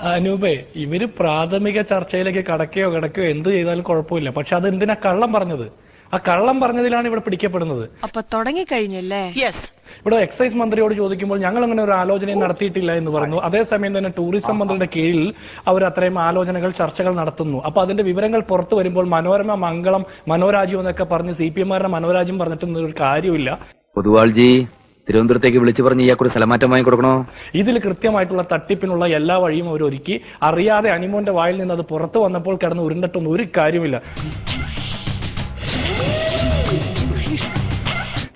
അനൂപേ ഇവർ പ്രാഥമിക ചർച്ചയിലേക്ക് കടക്കുകയോ കിടക്കുകയോ എന്ത് ചെയ്താലും കുഴപ്പമില്ല. പക്ഷെ അത് എന്തിനാ കള്ളം പറഞ്ഞത്? ആ കള്ളം പറഞ്ഞതിലാണ് ഇവിടെ പിടിക്കപ്പെടുന്നത്. അപ്പൊ തുടങ്ങിക്കഴിഞ്ഞല്ലേ? ഇവിടെ എക്സൈസ് മന്ത്രിയോട് ചോദിക്കുമ്പോൾ ഞങ്ങൾ അങ്ങനെ ഒരു ആലോചനയും നടത്തിയിട്ടില്ല എന്ന് പറഞ്ഞു. അതേസമയം തന്നെ ടൂറിസം മന്ത്രിയുടെ കീഴിൽ അവർ അത്രയും ആലോചനകൾ ചർച്ചകൾ നടത്തുന്നു. അപ്പൊ അതിന്റെ വിവരങ്ങൾ പുറത്തു വരുമ്പോൾ മനോരമ മംഗളം മനോരാജ്യം എന്നൊക്കെ പറഞ്ഞ് സി പി എമാരുടെ മനോരാജ്യം പറഞ്ഞിട്ടൊന്നും ഒരു കാര്യമില്ല പൊതുവാൾജി തിരുവനന്തപുരത്തേക്ക് വിളിച്ചു പറഞ്ഞ് ഇയാൾക്കൊരു സ്ഥലമാറ്റം വാങ്ങി കൊടുക്കണോ ഇതിൽ കൃത്യമായിട്ടുള്ള തട്ടിപ്പിനുള്ള എല്ലാ വഴിയും അവരൊരുക്കി. അറിയാതെ അനിമോന്റെ വായിൽ നിന്ന് അത് പുറത്തു വന്നപ്പോൾ കിടന്ന് ഉരുണ്ടിട്ടൊന്നും ഒരു കാര്യമില്ല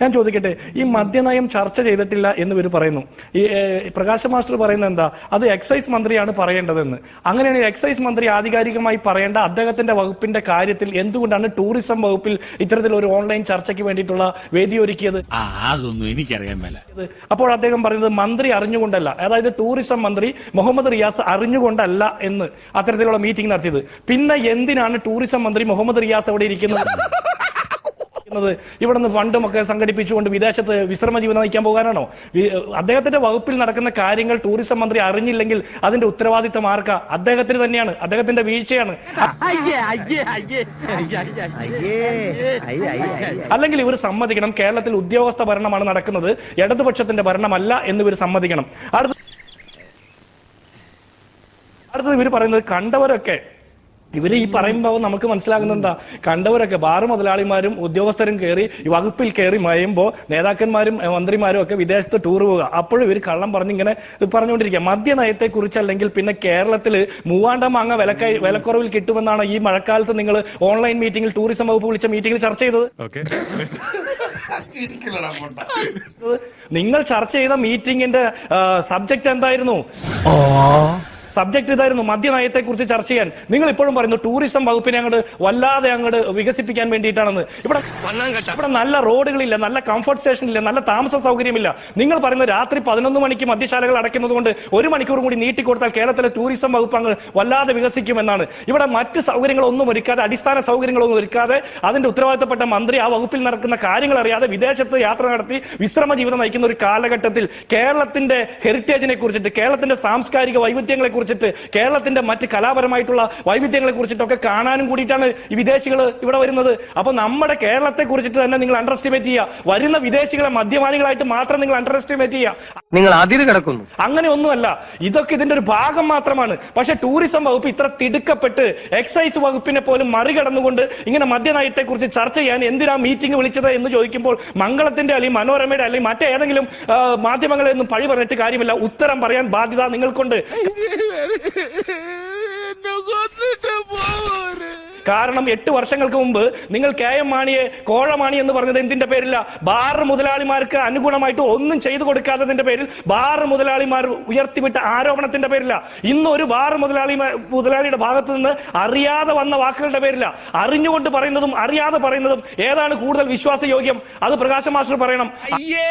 ഞാൻ ചോദിക്കട്ടെ ഈ മദ്യനയം ചർച്ച ചെയ്തിട്ടില്ല എന്ന് ഇവർ പറയുന്നു. ഈ പ്രകാശ് മാസ്റ്റർ പറയുന്നത് എന്താ? അത് എക്സൈസ് മന്ത്രിയാണ് പറയേണ്ടതെന്ന്. അങ്ങനെയാണ് എക്സൈസ് മന്ത്രി ആധികാരികമായി പറയേണ്ട അദ്ദേഹത്തിന്റെ വകുപ്പിന്റെ കാര്യത്തിൽ എന്തുകൊണ്ടാണ് ടൂറിസം വകുപ്പിൽ ഇത്തരത്തിൽ ഒരു ഓൺലൈൻ ചർച്ചയ്ക്ക് വേണ്ടിയിട്ടുള്ള വേദി ഒരുക്കിയത്? അതൊന്നും എനിക്കറിയാൻ മേല. അപ്പോൾ അദ്ദേഹം പറയുന്നത് മന്ത്രി അറിഞ്ഞുകൊണ്ടല്ല. അതായത് ടൂറിസം മന്ത്രി മുഹമ്മദ് റിയാസ് അറിഞ്ഞുകൊണ്ടല്ല എന്ന് അത്തരത്തിലുള്ള മീറ്റിംഗ് നടത്തിയത്. പിന്നെ എന്തിനാണ് ടൂറിസം മന്ത്രി മുഹമ്മദ് റിയാസ് അവിടെ ഇരിക്കുന്നത്? ഇരിക്കുന്നത്? ഇവിടെ നിന്ന് ഫണ്ടുമൊക്കെ സംഘടിപ്പിച്ചുകൊണ്ട് വിദേശത്ത് വിശ്രമ ജീവിതം നയിക്കാൻ പോകാനാണോ? അദ്ദേഹത്തിന്റെ വകുപ്പിൽ നടക്കുന്ന കാര്യങ്ങൾ ടൂറിസം മന്ത്രി അറിഞ്ഞില്ലെങ്കിൽ അതിന്റെ ഉത്തരവാദിത്തം ആർക്കാ? അദ്ദേഹത്തിന് തന്നെയാണ് അദ്ദേഹത്തിന്റെ വീഴ്ചയാണ്. അല്ലെങ്കിൽ ഇവർ സമ്മതിക്കണം കേരളത്തിൽ ഉദ്യോഗസ്ഥ ഭരണമാണ് നടക്കുന്നത് ഇടതുപക്ഷത്തിന്റെ ഭരണമല്ല എന്ന് ഇവർ സമ്മതിക്കണം. അടുത്ത അടുത്തത് ഇവർ പറയുന്നത് കണ്ടവരൊക്കെ ഇവർ ഈ പറയുമ്പോൾ നമുക്ക് മനസ്സിലാകുന്നെന്താ? കണ്ടവരൊക്കെ ബാറ് മുതലാളിമാരും ഉദ്യോഗസ്ഥരും കയറി ഈ വകുപ്പിൽ കയറി മയയുമ്പോൾ നേതാക്കന്മാരും മന്ത്രിമാരും ഒക്കെ വിദേശത്ത് ടൂർ പോവുക. അപ്പോഴും ഇവർ കള്ളം പറഞ്ഞിങ്ങനെ പറഞ്ഞുകൊണ്ടിരിക്കുക. മദ്യനയത്തെ കുറിച്ചല്ലെങ്കിൽ പിന്നെ കേരളത്തിൽ മൂവാണ്ട മാങ്ങ വിലക്കൈ വിലക്കുറവിൽ കിട്ടുമെന്നാണ് ഈ മഴക്കാലത്ത് നിങ്ങൾ ഓൺലൈൻ മീറ്റിംഗിൽ ടൂറിസം വകുപ്പ് വിളിച്ച മീറ്റിംഗിൽ ചർച്ച ചെയ്തത്? നിങ്ങൾ ചർച്ച ചെയ്ത മീറ്റിംഗിന്റെ സബ്ജക്ട് എന്തായിരുന്നു? സബ്ജക്ട് ഇതായിരുന്നു. മദ്യനയത്തെ കുറിച്ച് ചർച്ച ചെയ്യാൻ. നിങ്ങൾ ഇപ്പോഴും പറയുന്നു ടൂറിസം വകുപ്പിനെ അങ്ങോട്ട് വല്ലാതെ അങ്ങോട്ട് വികസിപ്പിക്കാൻ വേണ്ടിയിട്ടാണെന്ന്. ഇവിടെ ഇവിടെ നല്ല റോഡുകളില്ല നല്ല കംഫർട്ട് സ്റ്റേഷൻ ഇല്ല നല്ല താമസ സൗകര്യമില്ല. നിങ്ങൾ പറയുന്ന രാത്രി പതിനൊന്ന് മണിക്ക് മദ്യശാലകൾ അടയ്ക്കുന്നത് കൊണ്ട് ഒരു മണിക്കൂർ കൂടി നീട്ടിക്കൊടുത്താൽ കേരളത്തിലെ ടൂറിസം വകുപ്പ് അങ്ങ് വല്ലാതെ വികസിക്കുമെന്നാണ്. ഇവിടെ മറ്റ് സൗകര്യങ്ങളൊന്നും ഒരുക്കാതെ അടിസ്ഥാന സൗകര്യങ്ങളൊന്നും ഒരുക്കാതെ അതിന്റെ ഉത്തരവാദിത്തപ്പെട്ട മന്ത്രി ആ വകുപ്പിൽ നടക്കുന്ന കാര്യങ്ങൾ അറിയാതെ വിദേശത്ത് യാത്ര നടത്തി വിശ്രമ ജീവിതം നയിക്കുന്ന ഒരു കാലഘട്ടത്തിൽ കേരളത്തിന്റെ ഹെറിറ്റേജിനെ കുറിച്ചിട്ട് കേരളത്തിന്റെ സാംസ്കാരിക വൈവിധ്യങ്ങളെ കുറിച്ചിട്ട് കേരളത്തിന്റെ മറ്റ് കലാപരമായിട്ടുള്ള വൈവിധ്യങ്ങളെ കുറിച്ചിട്ടൊക്കെ കാണാനും കൂടിയിട്ടാണ് ഈ വിദേശികൾ ഇവിടെ വരുന്നത്. അപ്പൊ നമ്മുടെ കേരളത്തെ കുറിച്ചിട്ട് തന്നെ നിങ്ങൾ അണ്ടർ എസ്റ്റിമേറ്റ് ചെയ്യുക. വരുന്ന വിദേശികളെ മദ്യപാനികളായിട്ട് മാത്രം നിങ്ങൾ അണ്ടർ എസ്റ്റിമേറ്റ് ചെയ്യുക. നിങ്ങൾ അതിര് കിടക്കുന്നു. അങ്ങനെ ഒന്നുമല്ല. ഇതൊക്കെ ഇതിന്റെ ഒരു ഭാഗം മാത്രമാണ്. പക്ഷെ ടൂറിസം വകുപ്പ് ഇത്ര തിടുക്കപ്പെട്ട് എക്സൈസ് വകുപ്പിനെ പോലും മറികടന്നുകൊണ്ട് ഇങ്ങനെ മദ്യനയത്തെ കുറിച്ച് ചർച്ച ചെയ്യാൻ എന്തിനാ മീറ്റിംഗ് വിളിച്ചത് എന്ന് ചോദിക്കുമ്പോൾ മംഗളത്തിന്റെ അല്ലെങ്കിൽ മനോരമയുടെ അല്ലെങ്കിൽ മറ്റേതെങ്കിലും മാധ്യമങ്ങളെ ഒന്നും പഴി പറഞ്ഞിട്ട് കാര്യമില്ല. ഉത്തരം പറയാൻ ബാധ്യത നിങ്ങൾക്കുണ്ട്. കാരണം എട്ട് വർഷങ്ങൾക്ക് മുമ്പ് നിങ്ങൾ കെ എം മാണിയെ കോഴമാണി എന്ന് പറഞ്ഞത് എന്തിന്റെ പേരില്ല? ബാർ മുതലാളിമാർക്ക് അനുഗുണമായിട്ട് ഒന്നും ചെയ്തു കൊടുക്കാത്തതിന്റെ പേരിൽ ബാർ മുതലാളിമാർ ഉയർത്തിവിട്ട ആരോപണത്തിന്റെ പേരില്ല. ഇന്ന് ഒരു ബാർ മുതലാളി മുതലാളിയുടെ ഭാഗത്ത് നിന്ന് അറിയാതെ വന്ന വാക്കുകളുടെ പേരില്ല. അറിഞ്ഞുകൊണ്ട് പറയുന്നതും അറിയാതെ പറയുന്നതും ഏതാണ് കൂടുതൽ വിശ്വാസയോഗ്യം? അത് പ്രകാശ മാസ്റ്റർ പറയണം. അയ്യേ!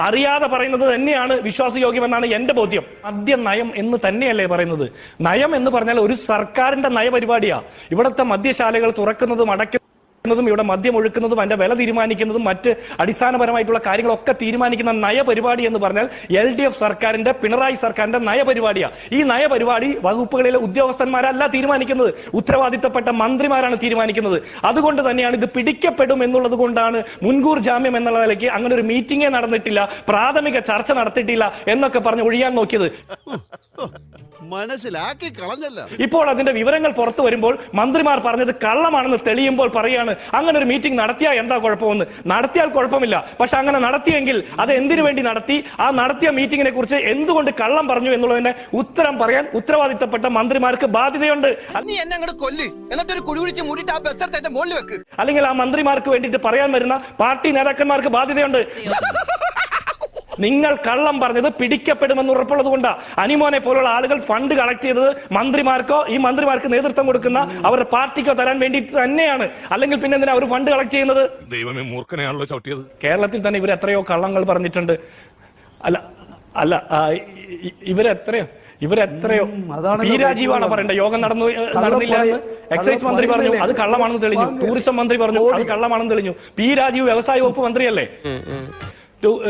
അറിയാതെ പറയുന്നത് തന്നെയാണ് വിശ്വാസയോഗ്യമെന്നാണ് എന്റെ ബോധ്യം. മദ്യ നയം എന്ന് തന്നെയല്ലേ പറയുന്നത്? നയം എന്ന് പറഞ്ഞാൽ ഒരു സർക്കാരിന്റെ നയപരിപാടിയാ. ഇവിടുത്തെ മദ്യശാലകൾ തുറക്കുന്നതും അടയ്ക്കുന്നതും ഇവിടെ മദ്യം ഒഴുക്കുന്നതും അതിന്റെ വില തീരുമാനിക്കുന്നതും മറ്റ് അടിസ്ഥാനപരമായിട്ടുള്ള കാര്യങ്ങളൊക്കെ തീരുമാനിക്കുന്ന നയപരിപാടി എന്ന് പറഞ്ഞാൽ എൽ ഡി എഫ് സർക്കാരിന്റെ പിണറായി സർക്കാരിന്റെ നയപരിപാടിയാണ് ഈ നയപരിപാടി വകുപ്പുകളിലെ ഉദ്യോഗസ്ഥന്മാരല്ല തീരുമാനിക്കുന്നത്. ഉത്തരവാദിത്തപ്പെട്ട മന്ത്രിമാരാണ് തീരുമാനിക്കുന്നത്. അതുകൊണ്ട് തന്നെയാണ് ഇത് പിടിക്കപ്പെടും എന്നുള്ളത് കൊണ്ടാണ് മുൻകൂർ ജാമ്യം എന്നുള്ള നിലയ്ക്ക് അങ്ങനെ ഒരു മീറ്റിംഗേ നടന്നിട്ടില്ല പ്രാഥമിക ചർച്ച നടത്തിയിട്ടില്ല എന്നൊക്കെ പറഞ്ഞ് ഒഴിയാൻ നോക്കിയത്. മനസ്സിലാക്കി കളഞ്ഞല്ല. ഇപ്പോൾ അതിന്റെ വിവരങ്ങൾ പുറത്തു വരുമ്പോൾ മന്ത്രിമാർ പറഞ്ഞത് കള്ളമാണെന്ന് തെളിയുമ്പോൾ പറയാണ് അങ്ങനെ ഒരു മീറ്റിംഗ് നടത്തിയാൽ എന്താ കുഴപ്പമെന്ന്? നടത്തിയാൽ കുഴപ്പമില്ല. പക്ഷെ അങ്ങനെ നടത്തിയെങ്കിൽ അത് എന്തിനു വേണ്ടി നടത്തി? ആ നടത്തിയ മീറ്റിംഗിനെ കുറിച്ച് എന്തുകൊണ്ട് കള്ളം പറഞ്ഞു എന്നുള്ളതിന്റെ ഉത്തരം പറയാൻ ഉത്തരവാദിത്തപ്പെട്ട മന്ത്രിമാർക്ക് ബാധ്യതയുണ്ട്. നീ എന്നെ അങ്ങോട്ട് കൊല്ല്. എന്നിട്ട് ഒരു കുഴി വിളിച്ച് മൂടിയിട്ട് ആ ബസ് എടുത്ത് എന്റെ മുകളിൽ വെക്ക്. അല്ലെങ്കിൽ ആ മന്ത്രിമാർക്ക് വേണ്ടിയിട്ട് പറയാൻ വരുന്ന പാർട്ടി നേതാക്കന്മാർക്ക് ബാധ്യതയുണ്ട്. നിങ്ങൾ കള്ളം പറഞ്ഞത് പിടിക്കപ്പെടുമെന്ന് ഉറപ്പുള്ളത് കൊണ്ട്. അനിമോനെ പോലുള്ള ആളുകൾ ഫണ്ട് കളക്ട് ചെയ്തത് മന്ത്രിമാർക്കോ ഈ മന്ത്രിമാർക്ക് നേതൃത്വം കൊടുക്കുന്ന അവരുടെ പാർട്ടിക്കോ തരാൻ വേണ്ടി തന്നെയാണ്. അല്ലെങ്കിൽ പിന്നെ എന്തിനാ അവർ ഫണ്ട് കളക്ട് ചെയ്യുന്നത്? ദൈവമേ മൂർഖനെയാണല്ലോ ചവിട്ടിയത്. കേരളത്തിൽ തന്നെ ഇവർ എത്രയോ കള്ളങ്ങൾ പറഞ്ഞിട്ടുണ്ട്. അല്ല അല്ല ഇവരെത്രയോ ഇവരെത്രയോ അതാണല്ലോ പി രാജീവാണ് പറയേണ്ടത്. യോഗം നടന്നു നടന്നില്ല എന്ന് എക്സൈസ് മന്ത്രി പറഞ്ഞു. അത് കള്ളമാണെന്ന് തെളിഞ്ഞു. ടൂറിസം മന്ത്രി പറഞ്ഞു. അത് കള്ളമാണെന്ന് തെളിഞ്ഞു. പി രാജീവ് വ്യവസായ വകുപ്പ് മന്ത്രിയല്ലേ?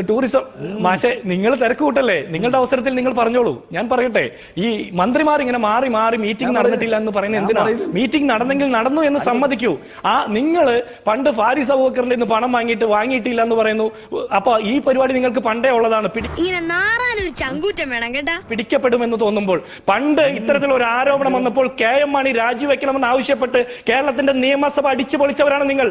ടൂറിസം. മാഷെ നിങ്ങൾ തിരക്ക് കൂട്ടല്ലേ നിങ്ങളുടെ അവസരത്തിൽ നിങ്ങൾ പറഞ്ഞോളൂ. ഞാൻ പറയട്ടെ. ഈ മന്ത്രിമാർ ഇങ്ങനെ മാറി മാറി മീറ്റിംഗ് നടന്നിട്ടില്ല എന്ന് പറയുന്നത് എന്തിനാ? മീറ്റിംഗ് നടന്നെങ്കിൽ നടന്നു എന്ന് സമ്മതിക്കൂ. ആ നിങ്ങൾ പണ്ട് ഫാരിസ് അബൂബക്കറിന്റെ നിന്ന് പണം വാങ്ങിയിട്ട് വാങ്ങിയിട്ടില്ല എന്ന് പറയുന്നു. അപ്പൊ ഈ പരിപാടി നിങ്ങൾക്ക് പണ്ടേ ഉള്ളതാണ്. പിടി ഇങ്ങനെ നാറാനൊരു ചങ്കൂറ്റം വേണം കേട്ടാ? പിടിക്കപ്പെടുമെന്ന് തോന്നുമ്പോൾ പണ്ട് ഇത്തരത്തിലുള്ള ഒരു ആരോപണം വന്നപ്പോൾ കെ എം മാണി രാജിവെക്കണമെന്ന് ആവശ്യപ്പെട്ട് കേരളത്തിന്റെ നിയമസഭ അടിച്ചു പൊളിച്ചവരാണ് നിങ്ങൾ.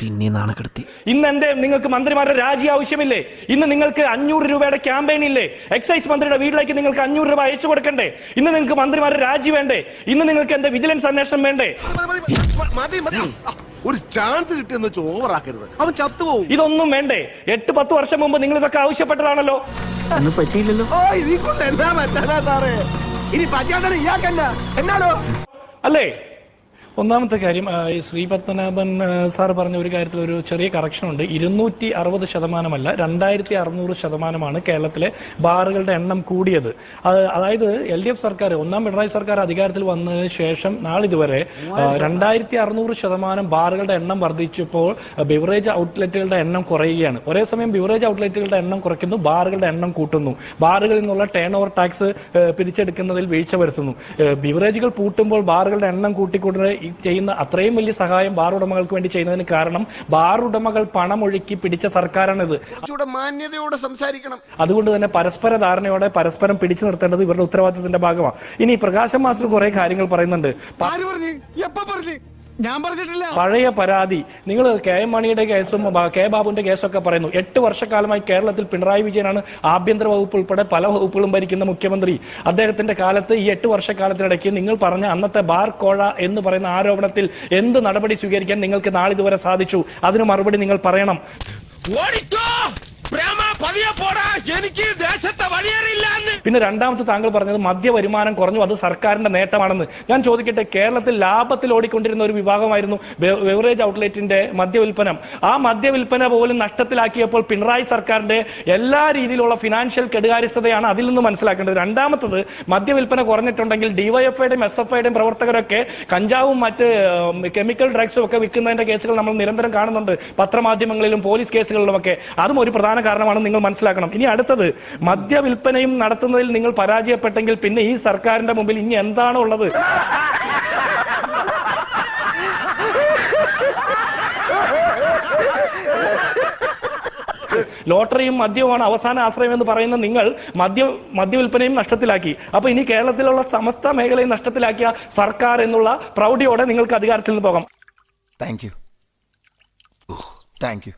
പിന്നെ നാണക്കെടുത്തി ഇന്ന് എന്തേ നിങ്ങൾക്ക് മന്ത്രിമാരുടെ രാജി ആവശ്യമില്ലേ? ഇന്ന് നിങ്ങൾക്ക് അഞ്ഞൂറ് രൂപയുടെ ക്യാമ്പയിൻ ഇല്ലേ? എക്സൈസ് മന്ത്രിയുടെ വീട്ടിലേക്ക് നിങ്ങൾക്ക് അഞ്ഞൂറ് രൂപ അയച്ചു കൊടുക്കണ്ടേ? ഇന്ന് നിങ്ങൾക്ക് മന്ത്രിമാരുടെ രാജി വേണ്ടേ? ഇന്ന് നിങ്ങൾക്ക് എന്താ വിജിലൻസ് അന്വേഷണം വേണ്ടേ? മതി മതി ഒരു ചാൻസ് കിട്ടിയെന്ന് വെച്ച് ഓവറാക്കരുത് അവൻ ചത്തുപോകും. ഇതൊന്നും വേണ്ടേ? എട്ട് പത്ത് വർഷം മുമ്പ് നിങ്ങൾ ഇതൊക്കെ ആവശ്യപ്പെട്ടതാണല്ലോ. ഒന്നും പറ്റിയില്ലല്ലോ. അല്ലേ? ഒന്നാമത്തെ കാര്യം ഈ ശ്രീ പത്മനാഭൻ സാർ പറഞ്ഞ ഒരു കാര്യത്തിൽ ഒരു ചെറിയ കറക്ഷൻ ഉണ്ട്. ഇരുന്നൂറ്റി അറുപത് ശതമാനമല്ല രണ്ടായിരത്തി അറുന്നൂറ് ശതമാനമാണ് കേരളത്തിലെ ബാറുകളുടെ എണ്ണം കൂടിയത്. അത് അതായത് എൽ ഡി എഫ് സർക്കാർ ഒന്നാം പിണറായി സർക്കാർ അധികാരത്തിൽ വന്നതിന് ശേഷം നാളിതുവരെ രണ്ടായിരത്തി അറുന്നൂറ് ശതമാനം. ബാറുകളുടെ എണ്ണം വർദ്ധിച്ചപ്പോൾ ബിവറേജ് ഔട്ട്ലെറ്റുകളുടെ എണ്ണം കുറയുകയാണ്. ഒരേ സമയം ബിവറേജ് ഔട്ട്ലെറ്റുകളുടെ എണ്ണം കുറയ്ക്കുന്നു ബാറുകളുടെ എണ്ണം കൂട്ടുന്നു. ബാറുകളിൽ നിന്നുള്ള ടേൺ ഓവർ ടാക്സ് പിരിച്ചെടുക്കുന്നതിൽ വീഴ്ച വരുത്തുന്നു. ബിവറേജുകൾ പൂട്ടുമ്പോൾ ബാറുകളുടെ എണ്ണം കൂട്ടിക്കൂട്ടുന്നത് ഈ ചെയ്യുന്ന അത്രയും വലിയ സഹായം ബാർ ഉടമകൾക്ക് വേണ്ടി ചെയ്യുന്നതിന് കാരണം ബാർ ഉടമകൾ പണം ഒഴുക്കി പിടിച്ച സർക്കാരാണിത്. മാന്യതയോടെ സംസാരിക്കണം. അതുകൊണ്ട് തന്നെ പരസ്പര ധാരണയോടെ പരസ്പരം പിടിച്ചു നിർത്തേണ്ടത് ഇവരുടെ ഉത്തരവാദിത്തത്തിന്റെ ഭാഗമാണ് ഇനി പ്രകാശം മാസ്റ്റർ കുറെ കാര്യങ്ങൾ പറയുന്നുണ്ട്. ഞാൻ പറഞ്ഞിട്ടില്ല. പഴയ പരാതി. നിങ്ങൾ കെ എം മണിയുടെ കേസും കെ ബാബുവിന്റെ കേസൊക്കെ പറയുന്നു. എട്ട് വർഷക്കാലമായി കേരളത്തിൽ പിണറായി വിജയനാണ് ആഭ്യന്തര വകുപ്പ് ഉൾപ്പെടെ പല വകുപ്പുകളും ഭരിക്കുന്ന മുഖ്യമന്ത്രി. അദ്ദേഹത്തിന്റെ കാലത്ത് ഈ എട്ട് വർഷക്കാലത്തിനിടയ്ക്ക് നിങ്ങൾ പറഞ്ഞ അന്നത്തെ ബാർ കോഴ എന്ന് പറയുന്ന ആരോപണത്തിൽ എന്ത് നടപടി സ്വീകരിക്കാൻ നിങ്ങൾക്ക് നാളിതുവരെ സാധിച്ചു? അതിന് മറുപടി നിങ്ങൾ പറയണം. എനിക്ക് ദേശത്തെ വഴിയേറിയില്ല. പിന്നെ രണ്ടാമത്തെ താങ്കൾ പറഞ്ഞത് മദ്യ വരുമാനം കുറഞ്ഞു അത് സർക്കാരിന്റെ നേട്ടമാണെന്ന്. ഞാൻ ചോദിക്കട്ടെ കേരളത്തിൽ ലാഭത്തിൽ ഓടിക്കൊണ്ടിരുന്ന ഒരു വിഭാഗമായിരുന്നു ബവറേജ് ഔട്ട്ലെറ്റിന്റെ മദ്യവിൽപ്പന ആ മദ്യവിൽപ്പന പോലും നഷ്ടത്തിലാക്കിയപ്പോൾ പിണറായി സർക്കാരിന്റെ എല്ലാ രീതിയിലുള്ള ഫിനാൻഷ്യൽ കെടുകാര്യസ്ഥതയാണ് അതിൽ നിന്ന് മനസ്സിലാക്കേണ്ടത്. രണ്ടാമത്തത് മദ്യവിൽപ്പന കുറഞ്ഞിട്ടുണ്ടെങ്കിൽ ഡിവൈഎഫ്ഐയുടെയും എസ് എഫ് ഐയുടെയും പ്രവർത്തകരൊക്കെ കഞ്ചാവും മറ്റ് കെമിക്കൽ ഡ്രഗ്സും ഒക്കെ വിൽക്കുന്നതിന്റെ കേസുകൾ നമ്മൾ നിരന്തരം കാണുന്നുണ്ട്. പത്രമാധ്യമങ്ങളിലും പോലീസ് കേസുകളിലുമൊക്കെ. അതും ഒരു പ്രധാന കാരണമാണ് നിങ്ങൾ മനസ്സിലാക്കണം. ഇനി അടുത്തത് മദ്യവിൽപ്പനയും നടത്തുന്നതിൽ നിങ്ങൾ പരാജയപ്പെട്ടെങ്കിൽ പിന്നെ ഈ സർക്കാരിന്റെ മുമ്പിൽ ഇനി എന്താണ് ഉള്ളത് ലോട്ടറിയും മദ്യവുമാണ് അവസാന ആശ്രയം എന്ന് പറയുന്ന നിങ്ങൾ മദ്യ മദ്യവിൽപ്പനയും നഷ്ടത്തിലാക്കി. അപ്പൊ ഇനി കേരളത്തിലുള്ള സമസ്ത മേഖലയും നഷ്ടത്തിലാക്കിയ സർക്കാർ എന്നുള്ള പ്രൗഢിയോടെ നിങ്ങൾക്ക് അധികാരത്തിൽ നിന്ന് പോകാം. Thank you thank you